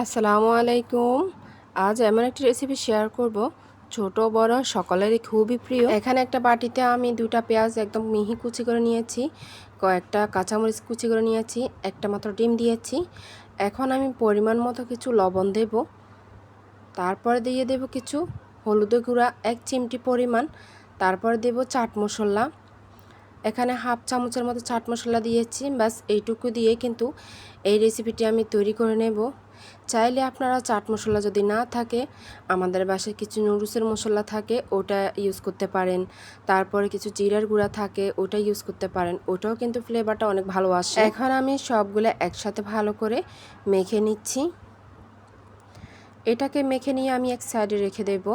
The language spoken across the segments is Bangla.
আসসালামু আলাইকুম। আজ এমন একটি রেসিপি শেয়ার করব। ছোট, বড়, সকলেরই খুবই প্রিয়। এখানে একটা বাটিতে আমি দুটা পেঁয়াজ একদম মিহি কুচি করে নিয়েছি, কয়েকটা কাঁচামরিচ কুচি করে নিয়েছি, একটা মাত্র ডিম দিয়েছি। এখন আমি পরিমাণ মতো কিছু লবণ দেব। তারপরে দিয়ে দেব কিছু হলুদ গুঁড়া, এক চিমটি পরিমাণ। তারপরে দেব চাট মশলা। এখানে হাফ চামচের মতো চাট মশলা দিয়েছি। ব্যাস, এইটুকু দিয়ে কিন্তু এই রেসিপিটি আমি তৈরি করে নেব। চাইলে আপনারা চাট মশলা যদি না থাকে, আমাদের বাসায় কিছু নুডলসের মশলা থাকে, ওটা ইউজ করতে পারেন। তারপরে কিছু জিরার গুঁড়া থাকে, ওটা ইউজ করতে পারেন। ওটাও কিন্তু ফ্লেভারটা অনেক ভালো আসে। এখন আমি সবগুলো একসাথে ভালো করে মেখে নিচ্ছি। এটাকে মেখে নিয়ে আমি এক সাইডে রেখে দেব।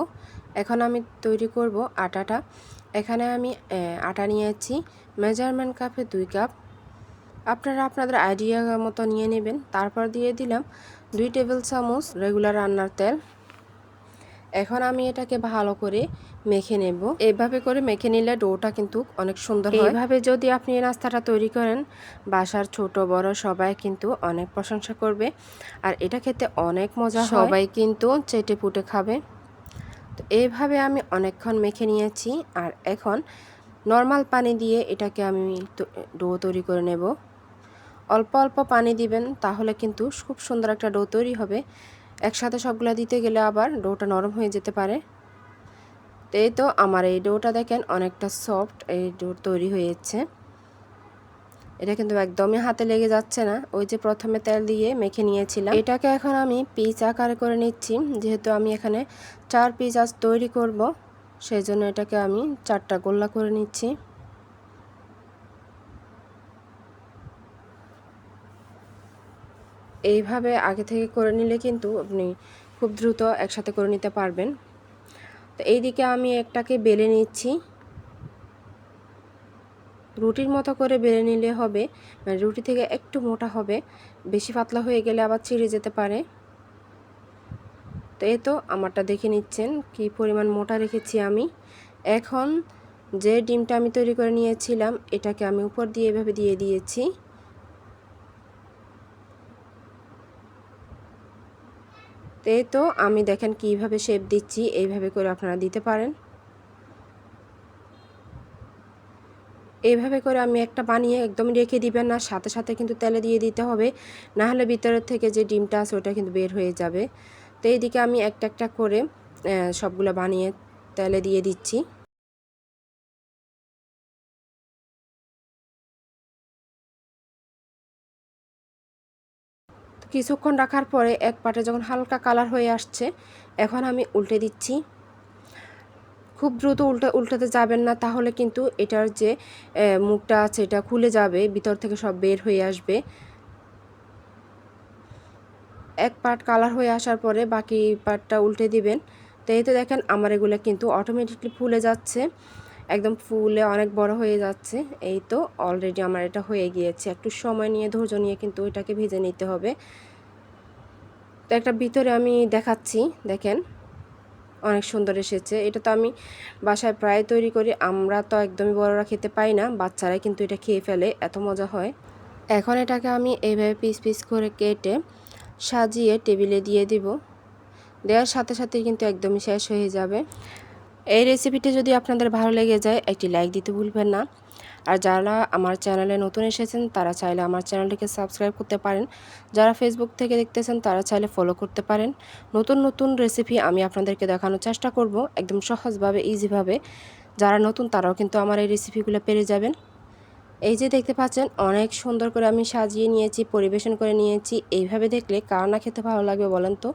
এখন আমি তৈরি করব আটাটা। এখানে আমি আটা নিয়েছি। মেজারমেন্ট কাপে দুই কাপ আপনারা আপনাদের আইডিয়া মতো নিয়ে নেবেন। তারপর দিয়ে দিলাম দুই টেবিল চামচ রেগুলার রান্নার তেল। এখন আমি এটাকে ভালো করে মেখে নেব। এইভাবে করে মেখে নিলে ডোটা কিন্তু অনেক সুন্দর হয়। এইভাবে যদি আপনি এই নাস্তাটা তৈরি করেন বাসার ছোট বড় সবাই কিন্তু অনেক প্রশংসা করবে। আর এটা খেতে অনেক মজা সবাই কিন্তু চেটে পুটে খাবে। তো এইভাবে আমি অনেকক্ষণ মেখে নিয়েছি। আর এখন নর্মাল পানি দিয়ে এটাকে আমি ডো তৈরি করে নেব। অল্প অল্প পানি দিবেন, তাহলে কিন্তু খুব সুন্দর একটা ডো তৈরি হবে। একসাথে সবগুলো দিতে গেলে আবার ডোটা নরম হয়ে যেতে পারে। এই তো আমার এই ডোটা দেখেন অনেকটা সফট এই ডো তৈরি হয়েছে। এটা কিন্তু একদমই হাতে লেগে যাচ্ছে না। ওই যে প্রথমে তেল দিয়ে মেখে নিয়েছিলাম। এটাকে এখন আমি পিস আকারে করে নিচ্ছি। যেহেতু আমি এখানে চার পিস আজ তৈরি করব, সেই জন্য এটাকে আমি চারটা গোল্লা করে নিচ্ছি। এইভাবে আগে থেকে করে নিলে কিন্তু আপনি খুব দ্রুত একসাথে করে নিতে পারবেন। তো এই দিকে আমি একটাকে বেলে নিচ্ছি। রুটির মতো করে বেলে নিলে হবে। মানে রুটি থেকে একটু মোটা হবে। বেশি পাতলা হয়ে গেলে আবার ছিঁড়ে যেতে পারে। তো এই তো আমারটা দেখে নিচ্ছেন কি পরিমাণ মোটা রেখেছি আমি। এখন যে ডিমটা আমি তৈরি করে নিয়েছিলাম, এটাকে আমি উপর দিয়ে এভাবে দিয়ে দিয়েছি। এই তো আমি দেখেন কীভাবে শেপ দিচ্ছি, এইভাবে করে আপনারা দিতে পারেন। এইভাবে করে আমি একটা বানিয়ে একদম রেখে দিবেন না, সাথে সাথে কিন্তু তেলে দিয়ে দিতে হবে। না হলে ভিতরের থেকে যে ডিমটা আছে ওটা কিন্তু বের হয়ে যাবে। তো এইদিকে আমি একটা একটা করে সবগুলো বানিয়ে তেলে দিয়ে দিচ্ছি। কিছুক্ষণ রাখার পরে এক পাটে যখন হালকা কালার হয়ে আসছে, এখন আমি উল্টে দিচ্ছি। খুব দ্রুত উল্টে, উল্টাতে যাবেন না, তাহলে কিন্তু এটার যে মুখটা আছে এটা খুলে যাবে, ভিতর থেকে সব বের হয়ে আসবে। এক পার্ট কালার হয়ে আসার পরে বাকি পার্টটা উল্টে দিবেন। তো এই তো দেখেন, আমার এগুলো কিন্তু অটোমেটিকলি ফুলে যাচ্ছে। একদম ফুলে অনেক বড় হয়ে যাচ্ছে। এই তো অলরেডি আমার এটা হয়ে গিয়েছে। একটু সময় নিয়ে, ধৈর্য নিয়ে কিন্তু এটাকে ভেজে নিতে হবে। তো একটা ভিতরে আমি দেখাচ্ছি, দেখেন। অনেক সুন্দর এসেছে। এটা তো আমি বাসায় প্রায় তৈরি করি। আমরা তো একদমই বড়রা খেতে পাই না। বাচ্চারাই কিন্তু এটা খেয়ে ফেলে। এত মজা হয়। এখন এটাকে আমি এইভাবে পিস পিস করে কেটে সাজিয়ে টেবিলে দিয়ে দিব। দেওয়ার সাথে সাথে কিন্তু একদমই শেষ হয়ে যাবে। এই রেসিপিটি যদি আপনাদের ভালো লেগে যায়, একটি লাইক দিতে ভুলবেন না। আর যারা আমার চ্যানেলে নতুন এসেছেন, তারা চাইলে আমার চ্যানেলটিকে সাবস্ক্রাইব করতে পারেন। যারা ফেসবুক থেকে দেখতেছেন, তারা চাইলে ফলো করতে পারেন। নতুন নতুন রেসিপি আমি আপনাদেরকে দেখানোর চেষ্টা করব, একদম সহজভাবে ইজিভাবে যারা নতুন, তারাও কিন্তু আমার এই রেসিপিগুলো পেরে যাবেন। এই যে দেখতে পাচ্ছেন, অনেক সুন্দর করে আমি সাজিয়ে নিয়েছি, পরিবেশন করে নিয়েছি। এইভাবে দেখলে কার না খেতে ভালো লাগবে বলেন তো?